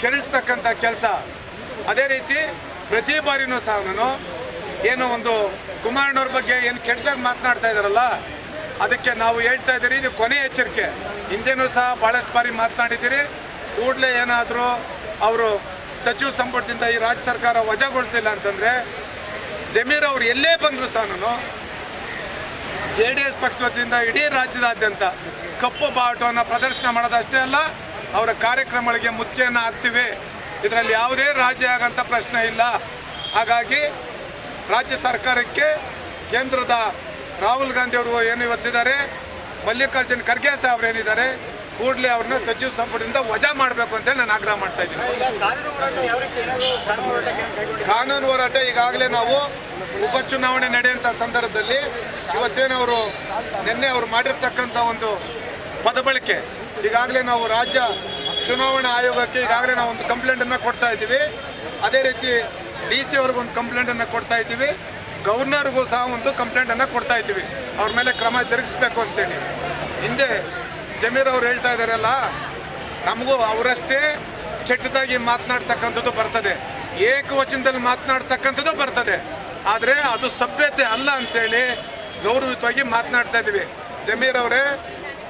ಕೆರಳಿಸ್ತಕ್ಕಂಥ ಕೆಲಸ. ಅದೇ ರೀತಿ ಪ್ರತಿ ಬಾರಿನೂ ಸಹ ನಾನು ಏನು ಒಂದು ಕುಮಾರಣ್ಣವ್ರ ಬಗ್ಗೆ ಏನು ಕೆಟ್ಟದಾಗ ಮಾತನಾಡ್ತಾ ಇದ್ದಾರಲ್ಲ ಅದಕ್ಕೆ ನಾವು ಹೇಳ್ತಾ ಇದ್ದೀರಿ, ಇದು ಕೊನೆ ಎಚ್ಚರಿಕೆ. ಹಿಂದೆನೂ ಸಹ ಭಾಳಷ್ಟು ಬಾರಿ ಮಾತನಾಡಿದ್ದೀರಿ. ಕೂಡಲೇ ಏನಾದರೂ ಅವರು ಸಚಿವ ಸಂಪುಟದಿಂದ ಈ ರಾಜ್ಯ ಸರ್ಕಾರ ವಜಾಗೊಳಿಸ್ತಿಲ್ಲ ಅಂತಂದರೆ ಜಮೀರ್ ಅವರು ಎಲ್ಲೇ ಬಂದರೂ ಸಹ ನಾನು ಜೆ ಡಿ ಎಸ್ ಪಕ್ಷದ ವತಿಯಿಂದ ಇಡೀ ರಾಜ್ಯದಾದ್ಯಂತ ಕಪ್ಪು ಬಾವುಟವನ್ನು ಪ್ರದರ್ಶನ ಮಾಡೋದಷ್ಟೇ ಅಲ್ಲ ಅವರ ಕಾರ್ಯಕ್ರಮಗಳಿಗೆ ಮುತ್ತಿಗೆಯನ್ನು ಹಾಕ್ತೀವಿ ಇದರಲ್ಲಿ ಯಾವುದೇ ರಾಜಿ ಆಗಂತ ಪ್ರಶ್ನೆ ಇಲ್ಲ ಹಾಗಾಗಿ ರಾಜ್ಯ ಸರ್ಕಾರಕ್ಕೆ ಕೇಂದ್ರದ ರಾಹುಲ್ ಗಾಂಧಿ ಅವರು ಏನು ಇವತ್ತಿದ್ದಾರೆ, ಮಲ್ಲಿಕಾರ್ಜುನ್ ಖರ್ಗೆ ಸಾಹೇಬ್ರು ಏನಿದ್ದಾರೆ, ಕೂಡಲೇ ಅವ್ರನ್ನ ಸಚಿವ ಸಂಪುಟದಿಂದ ವಜಾ ಮಾಡಬೇಕು ಅಂತೇಳಿ ನಾನು ಆಗ್ರಹ ಮಾಡ್ತಾ ಇದ್ದೀನಿ? ಕಾನೂನು ಹೋರಾಟ ಈಗಾಗಲೇ ನಾವು ಉಪಚುನಾವಣೆ ನಡೆಯುವಂಥ ಸಂದರ್ಭದಲ್ಲಿ ಇವತ್ತೇನವರು, ನಿನ್ನೆ ಅವರು ಮಾಡಿರ್ತಕ್ಕಂಥ ಒಂದು ಪದಬಳಕೆ ಈಗಾಗಲೇ ನಾವು ರಾಜ್ಯ ಚುನಾವಣಾ ಆಯೋಗಕ್ಕೆ ಈಗಾಗಲೇ ನಾವು ಒಂದು ಕಂಪ್ಲೇಂಟನ್ನು ಕೊಡ್ತಾ ಇದ್ದೀವಿ. ಅದೇ ರೀತಿ ಡಿ ಸಿ ಅವ್ರಿಗೊಂದು ಕಂಪ್ಲೇಂಟನ್ನು ಕೊಡ್ತಾ ಇದ್ದೀವಿ. ಗವರ್ನರ್ಗೂ ಸಹ ಒಂದು ಕಂಪ್ಲೇಂಟನ್ನು ಕೊಡ್ತಾ ಇದ್ದೀವಿ. ಅವ್ರ ಮೇಲೆ ಕ್ರಮ ಜರುಗಿಸ್ಬೇಕು ಅಂತೇಳಿ. ಹಿಂದೆ ಜಮೀರ್ ಅವ್ರು ಹೇಳ್ತಾ ಇದ್ದಾರಲ್ಲ, ನಮಗೂ ಅವರಷ್ಟೇ ಕೆಟ್ಟದಾಗಿ ಮಾತನಾಡ್ತಕ್ಕಂಥದ್ದು ಬರ್ತದೆ. ಏಕವಚನದಲ್ಲಿ ಮಾತನಾಡ್ತಕ್ಕಂಥದ್ದು ಬರ್ತದೆ. ಆದರೆ ಅದು ಸಭ್ಯತೆ ಅಲ್ಲ ಅಂಥೇಳಿ ಗೌರವಯುತವಾಗಿ ಮಾತನಾಡ್ತಾ ಇದ್ದೀವಿ. ಜಮೀರ್ ಅವರೇ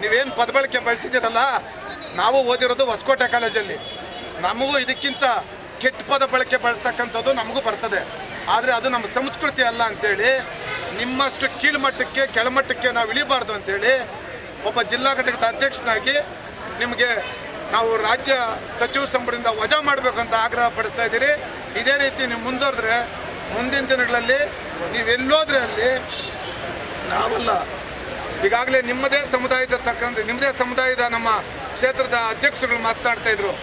ನೀವೇನು ಪದಬಳಕೆ ಬಳಸಿದ್ದೀರಲ್ಲ ನಾವು ಓದಿರೋದು ಹೊಸಕೋಟೆ ಕಾಲೇಜಲ್ಲಿ. ನಮಗೂ ಇದಕ್ಕಿಂತ ಕೆಟ್ಟ ಪದ ಬಳಕೆ ಬಳಸ್ತಕ್ಕಂಥದ್ದು ನಮಗೂ ಬರ್ತದೆ. ಆದರೆ ಅದು ನಮ್ಮ ಸಂಸ್ಕೃತಿ ಅಲ್ಲ ಅಂಥೇಳಿ ನಿಮ್ಮಷ್ಟು ಕೀಳ್ಮಟ್ಟಕ್ಕೆ, ಕೆಳಮಟ್ಟಕ್ಕೆ ನಾವು ಇಳಿಬಾರ್ದು ಅಂಥೇಳಿ ಒಬ್ಬ ಜಿಲ್ಲಾ ಘಟಕದ ಅಧ್ಯಕ್ಷನಾಗಿ ನಿಮಗೆ ನಾವು ರಾಜ್ಯ ಸಚಿವ ಸಂಪುಟದಿಂದ ವಜಾ ಮಾಡಬೇಕು ಅಂತ ಆಗ್ರಹ ಪಡಿಸ್ತಾ ಇದ್ದೀರಿ. ಇದೇ ರೀತಿ ನೀವು ಮುಂದುವರೆದ್ರೆ ಮುಂದಿನ ದಿನಗಳಲ್ಲಿ ನೀವೆಲ್ಲೋದ್ರೆ ಅಲ್ಲಿ ನಾವಲ್ಲ ಈಗಾಗಲೇ ನಿಮ್ಮದೇ ಸಮುದಾಯದ ತಕ್ಕಂತೆ ನಿಮ್ಮದೇ ಸಮುದಾಯದ ನಮ್ಮ ಕ್ಷೇತ್ರದ ಅಧ್ಯಕ್ಷರುಗಳು ಮಾತನಾಡ್ತಾ ಇದ್ರು.